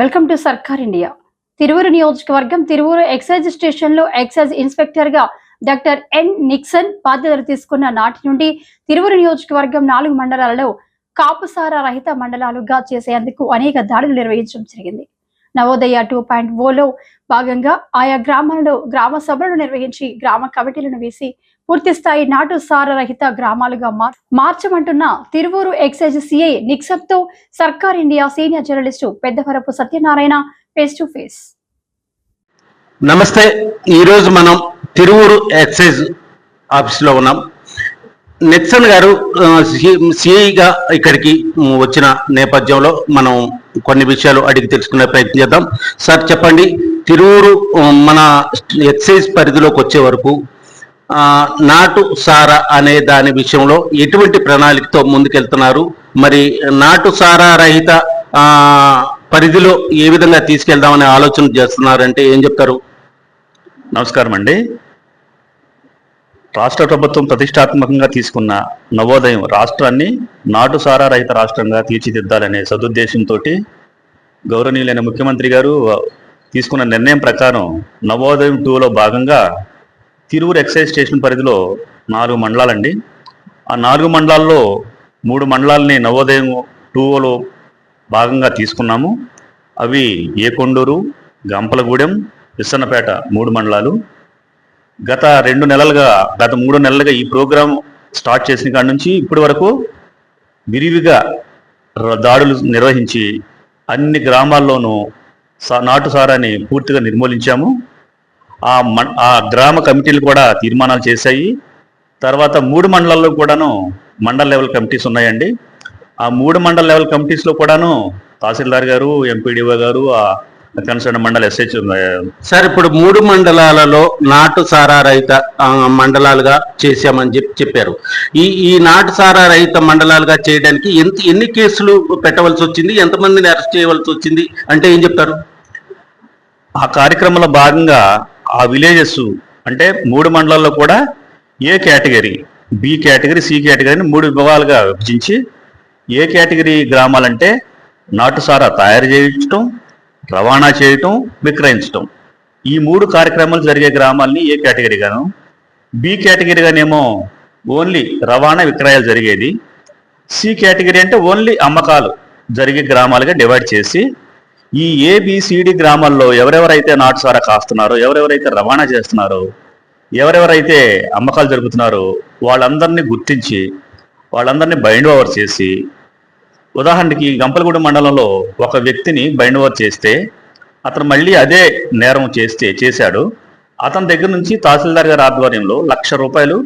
Welcome to Sarkar India. Tiruvuru నియోజకవర్గం Tiruvuru excise స్టేషన్లో excise ఇన్స్పెక్టర్గా డాక్టర్ ఎన్ నిక్సన్ బాధ్యతలు తీసుకున్న నాటి నుండి తిరువురు నియోజకవర్గం నాలుగు మండలాలలో కాపుసార రహిత మండలాలుగా చేసేందుకు అనేక దాడులు నిర్వహించడం జరిగింది. నవోదయ టూ పాయింట్ ఓలో భాగంగా ఆయా గ్రామాలలో గ్రామ సభలను నిర్వహించి గ్రామ కమిటీలను వేసి పూర్తి స్థాయి నాటు సార రహిత గ్రామాలుగా మార్- మార్చమంటున్న Tiruvuru excise CI నిక్సత్తో Sarkar India senior journalist Peddavarapu Satyanarayana face to face. నమస్తే ఈరోజు మనం తిరువూరు ఎక్సైజ్ ఆఫీస్లో ఉన్నాం. నిక్సన్ గారు సి- సిఐగా ఇక్కడికి వచ్చిన నేపథ్యంలో మనం కొన్ని విషయాలు అడిగి తెలుసుకునే ప్రయత్నం చేద్దాం. సార్ చెప్పండి. తిరువూరు మన ఎక్సైజ్ పరిధిలోకి వచ్చే వరకు నాటు సారా అనే దాని విషయంలో ఎటువంటి ప్రణాళికతో ముందుకెళ్తున్నారు? మరి నాటు సారా రహిత పరిధిలో ఏ విధంగా తీసుకెళ్దామనే ఆలోచన చేస్తున్నారంటే ఏం చెప్తారు? నమస్కారం అండి రాష్ట్ర ప్రభుత్వం ప్రతిష్టాత్మకంగా తీసుకున్న నవోదయం రాష్ట్రాన్ని నాటు సారా రహిత రాష్ట్రంగా తీర్చిదిద్దాలనే సదుద్దేశంతో గౌరవనీయులైన ముఖ్యమంత్రి గారు తీసుకున్న నిర్ణయం ప్రకారం నవోదయం టూలో భాగంగా తిరువురు ఎక్సైజ్ స్టేషన్ పరిధిలో నాలుగు మండలాలండి. ఆ నాలుగు మండలాల్లో మూడు మండలాలని నవోదయం టూలో భాగంగా తీసుకున్నాము. అవి ఏకొండూరు గంపలగూడెం విస్సన్నపేట మూడు మండలాలు. గత రెండు నెలలుగా గత మూడు నెలలుగా ఈ ప్రోగ్రాం స్టార్ట్ చేసిన కాడి నుంచి ఇప్పటి వరకు విరివిగా ర- దాడులు నిర్వహించి అన్ని గ్రామాల్లోనూ సా- నాటు సారాన్ని పూర్తిగా నిర్మూలించాము. ఆ మన్ ఆ గ్రామ కమిటీలు కూడా తీర్మానాలు చేశాయి. తర్వాత మూడు మండలాల్లో కూడాను మండల లెవెల్ కమిటీస్ ఉన్నాయండి. ఆ మూడు మండల లెవెల్ కమిటీస్లో కూడాను తహసీల్దార్ గారు ఎంపీడీఓ గారు ఆ కన్సర్న్ మండల ఎస్హెచ్ సార్ ఇప్పుడు మూడు మండలాలలో నాటు సారా రహిత మండలాలుగా చేశామని చెప్పి చెప్పారు. ఈ ఈ నాటు సారా రహిత మండలాలుగా చేయడానికి ఎంత ఎన్ని కేసులు పెట్టవలసి వచ్చింది ఎంతమందిని అరెస్ట్ చేయవలసి వచ్చింది అంటే ఏం చెప్తారు? ఆ కార్యక్రమంలో భాగంగా ఆ విలేజెస్ అంటే మూడు మండలాల్లో కూడా A category B category C కేటగిరీని మూడు విభాగాలుగా విభజించి ఏ కేటగిరీ గ్రామాలంటే నాటుసారా తయారు చేయించటం రవాణా చేయటం విక్రయించటం. ఈ మూడు కార్యక్రమాలు జరిగే గ్రామాల్ని ఏ కేటగిరీగాను? బి కేటగిరీగానేమో ఓన్లీ రవాణా విక్రయాలు జరిగేది. సి కేటగిరీ అంటే ఓన్లీ అమ్మకాలు జరిగే గ్రామాలుగా డివైడ్ చేసి ఈ ఏబిసిడి గ్రామాల్లో ఎవరెవరైతే నాటుసారా కాస్తున్నారో ఎవరెవరైతే రవాణా చేస్తున్నారో ఎవరెవరైతే అమ్మకాలు జరుపుతున్నారో వాళ్ళందరినీ గుర్తించి వాళ్ళందరినీ బైండ్ ఓవర్ చేసి ఉదాహరణకి గంపలగూడెం మండలంలో ఒక వ్యక్తిని బైండ్ ఓవర్ చేస్తే అతను మళ్ళీ అదే నేరం చేస్తే చేశాడు. అతని దగ్గర నుంచి తహసీల్దార్ గారి ఆధ్వర్యంలో లక్ష రూపాయలు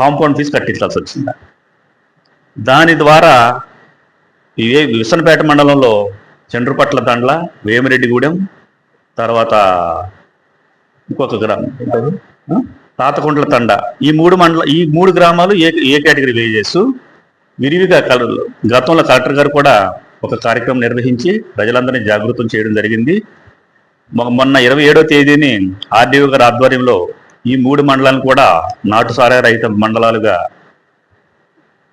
కాంపౌండ్ ఫీజు కట్టించాల్సి వచ్చింది. దాని ద్వారా ఇవే విసనపేట మండలంలో చండ్రుపట్ల దండ్ల వేమిరెడ్డిగూడెం తర్వాత ఇంకొక గ్రామం తాతకుంట్ల తండ. ఈ మూడు మండల ఈ మూడు గ్రామాలు ఏ ఏ కేటగిరీ వేజెస్ విరివిగా కలర్ గతంలో కలెక్టర్ గారు కూడా ఒక కార్యక్రమం నిర్వహించి ప్రజలందరినీ జాగృతం చేయడం జరిగింది. మొన్న ఇరవై ఏడో తేదీని ఆర్డీఓ గారి ఆధ్వర్యంలో ఈ మూడు మండలాలను కూడా నాటు సారా రహిత మండలాలుగా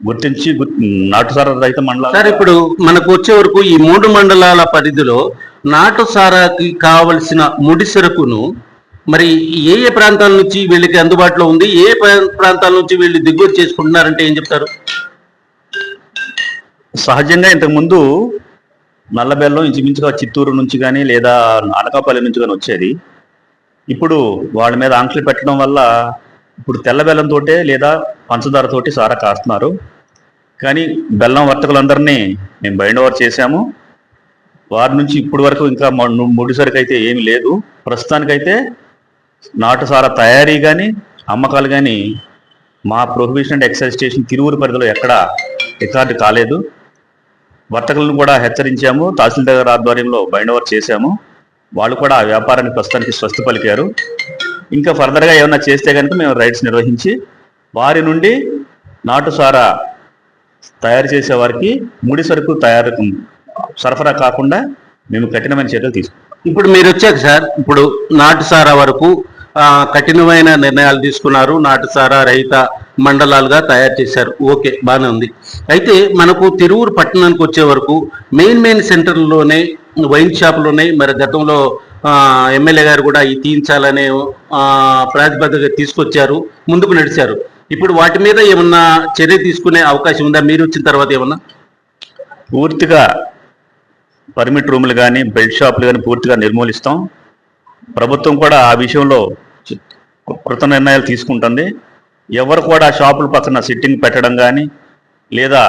గుర్తించి నాటుసార నాటు రహిత మండలాలు సార్ ఇప్పుడు మనకు వచ్చే వరకు ఈ మూడు మండలాల పరిధిలో నాటు సారాకి కావలసిన ముడి సరుకును మరి ఏ ఏ ప్రాంతాల నుంచి వీళ్ళకి అందుబాటులో ఉంది? ఏ ప్రా- ప్రాంతాల నుంచి వీళ్ళు దిగుమతి చేసుకుంటున్నారంటే ఏం చెప్తారు? సహజంగా ఇంతకుముందు నల్లబెల్లం ఇంచుమించుగా చిత్తూరు నుంచి కానీ లేదా అనకాపల్లి నుంచి కానీ వచ్చేది. ఇప్పుడు వాళ్ళ మీద ఆంక్షలు పెట్టడం వల్ల ఇప్పుడు తెల్ల బెల్లంతోటే లేదా పంచదారతోటి సారా కాస్తున్నారు. కానీ బెల్లం వర్తకులందరినీ మేము బైండ్ ఓవర్ చేశాము. వారి నుంచి ఇప్పటి వరకు ఇంకా మ- ముడి సరుకు అయితే ఏమీ లేదు. ప్రస్తుతానికైతే నాటు సారా తయారీ కానీ అమ్మకాలు కానీ మా prohibition and excise station Tiruvuru పరిధిలో ఎక్కడా రికార్డు కాలేదు. వర్తకులను కూడా హెచ్చరించాము. తహసీల్దార్ ఆధ్వర్యంలో బైండ్ ఓవర్ చేశాము. వాళ్ళు కూడా ఆ వ్యాపారానికి ప్రస్తుతానికి స్వస్తి పలికారు ఇంకా ఫర్దర్గా ఏమైనా చేస్తే కనుక మేము రైడ్స్ నిర్వహించి వారి నుండి నాటు సారా తయారు చేసే వారికి ముడి సరుకు తయారు సరఫరా కాకుండా మేము కఠినమైన చర్యలు తీసుకుంటాం ఇప్పుడు మీరు వచ్చాక సార్. ఇప్పుడు నాటు సారా వరకు కఠినమైన నిర్ణయాలు తీసుకున్నారు. నాటు సారా రహిత మండలాలుగా తయారు చేశారు. ఓకే బాగానే ఉంది. అయితే మనకు తిరువురు పట్టణానికి వచ్చే వరకు మెయిన్ మెయిన్ సెంటర్లోనే వైన్ షాపులు ఉన్నాయి మరి గతంలో ఎమ్మెల్యే గారు కూడా ఈ తీయించాలనే ప్రాతిపదిక తీసుకొచ్చారు ముందుకు నడిచారు. ఇప్పుడు వాటి మీద ఏమన్నా చర్య తీసుకునే అవకాశం ఉందా? మీరు వచ్చిన తర్వాత ఏమన్నా? పూర్తిగా పర్మిట్ రూములు కానీ బెల్ట్ షాపులు కానీ పూర్తిగా నిర్మూలిస్తాం. ప్రభుత్వం కూడా ఆ విషయంలో కృత నిర్ణయాలు తీసుకుంటుంది. ఎవరు కూడా ఆ షాపుల పక్కన సిట్టింగ్ పెట్టడం కానీ లేదా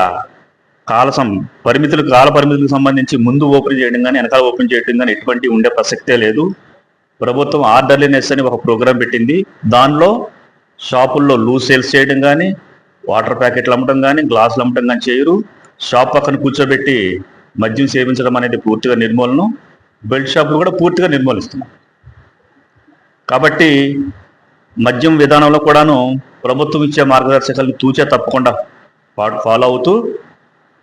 కాలసం పరిమితులకు కాల పరిమితులకు సంబంధించి ముందు ఓపెన్ చేయడం కానీ వెనకాల ఓపెన్ చేయడం కానీ ఎటువంటి ఉండే ప్రసక్తే లేదు. ప్రభుత్వం ఆర్డర్లీనెస్ అని ఒక ప్రోగ్రాం పెట్టింది. దానిలో షాపుల్లో లూజ్ సేల్స్ చేయడం కానీ వాటర్ ప్యాకెట్లు అమ్మటం కానీ గ్లాసులు అమ్మటం కానీ చేయరు. షాప్ పక్కన కూర్చోబెట్టి మద్యం సేవించడం అనేది పూర్తిగా నిర్మూలనం. బెల్ట్ షాపులు కూడా పూర్తిగా నిర్మూలిస్తున్నాం కాబట్టి మద్యం విధానంలో కూడాను ప్రభుత్వం ఇచ్చే మార్గదర్శకాలను తూచే తప్పకుండా ఫాలో అవుతూ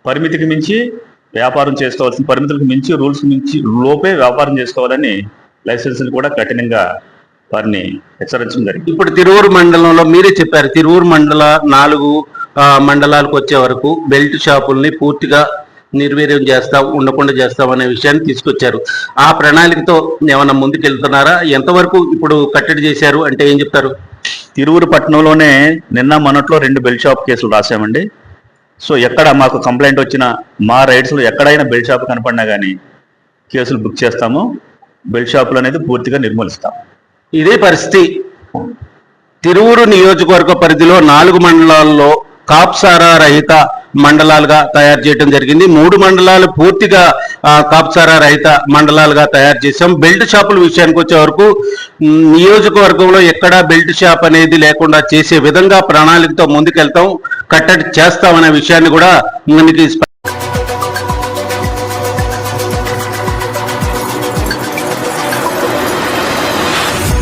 పరిమితికి మించి వ్యాపారం చేసుకోవాల్సిన పరిమితులకు మించి రూల్స్ మించి లోపే వ్యాపారం చేసుకోవాలని లైసెన్సులు కూడా కఠినంగా వారిని హెచ్చరించడం జరిగింది. ఇప్పుడు తిరువురు మండలంలో మీరే చెప్పారు తిరువురు మండల నాలుగు మండలాలకు వచ్చే వరకు బెల్ట్ షాపుల్ని పూర్తిగా నిర్వీర్యం చేస్తాం ఉండకుండా చేస్తాం అనే విషయాన్ని తీసుకొచ్చారు. ఆ ప్రణాళికతో ఏమైనా ముందుకెళ్తున్నారా? ఎంతవరకు ఇప్పుడు కట్టడి చేశారు? అంటే ఏం చెప్తారు? తిరువురు పట్టణంలోనే నిన్న మొన్నట్లో రెండు బెల్ట్ షాప్ కేసులు రాసామండి సో ఎక్కడ మాకు కంప్లైంట్ వచ్చిన మా రైడ్స్లో ఎక్కడైనా బెల్ట్ షాప్ కనపడినా కానీ కేసులు బుక్ చేస్తాము. బెల్ట్ షాపులు అనేది పూర్తిగా నిర్మూలిస్తాం. ఇదే పరిస్థితి. తిరువురు నియోజకవర్గ పరిధిలో నాలుగు మండలాల్లో కాప్సారా రహిత మండలాలుగా తయారు చేయడం జరిగింది. మూడు మండలాలు పూర్తిగా కాపుసారా కాప్సారా రహిత మండలాలుగా తయారు చేశాం. బెల్ట్ షాపుల విషయానికి వచ్చే వరకు నియోజకవర్గంలో ఎక్కడా బెల్ట్ షాప్ అనేది లేకుండా చేసే విధంగా ప్రణాళికతో ముందుకెళ్తాం కట్టడి చేస్తామనే విషయాన్ని కూడా మనకి